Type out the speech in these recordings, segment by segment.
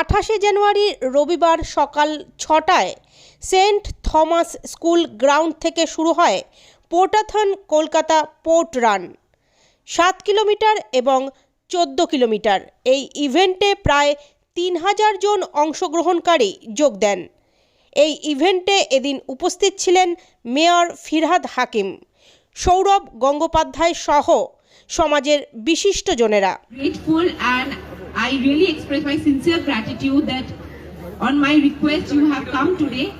আঠাশে জানুয়ারি রবিবার সকাল ছটায় সেন্ট থমাস স্কুল গ্রাউন্ড থেকে শুরু হয় পোর্টাথন কলকাতা পোর্ট রান। সাত কিলোমিটার এবং চোদ্দ কিলোমিটার। এই ইভেন্টে প্রায় তিন হাজার জন অংশগ্রহণকারী যোগ দেন। এই ইভেন্টে এদিন উপস্থিত ছিলেন মেয়র ফিরহাদ হাকিম, সৌরভ গঙ্গোপাধ্যায় সহ সমাজের বিশিষ্টজনেরা I really express my sincere gratitude that on my request you have come today.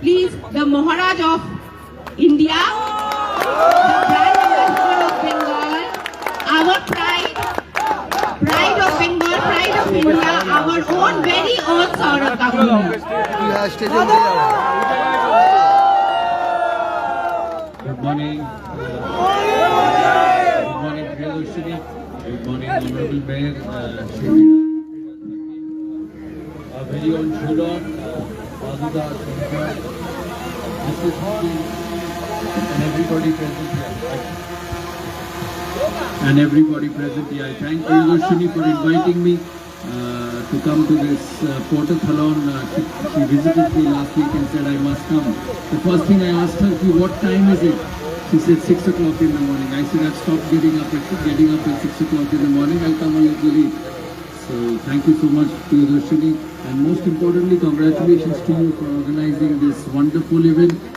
Please, the Maharaj of India, the Prime Minister of Bengal, our pride, pride of Bengal, pride of India, our own very own Saurabh Good morning uh, Good morning, Honorable Mayor. uh, Our. Hall, and everybody present here. And everybody present here. I thank Priyadarshini for inviting me uh, to come to this uh, Portathalon. Uh, she, she visited me last week and said I must come. The first thing I asked her, "Ki, what time is it? She said 6 o'clock in the morning. I said I've stopped getting up at getting up at 6 o'clock in the morning. I'll come a little late. So thank you so much to Darshini and most importantly congratulations to you for organizing this wonderful event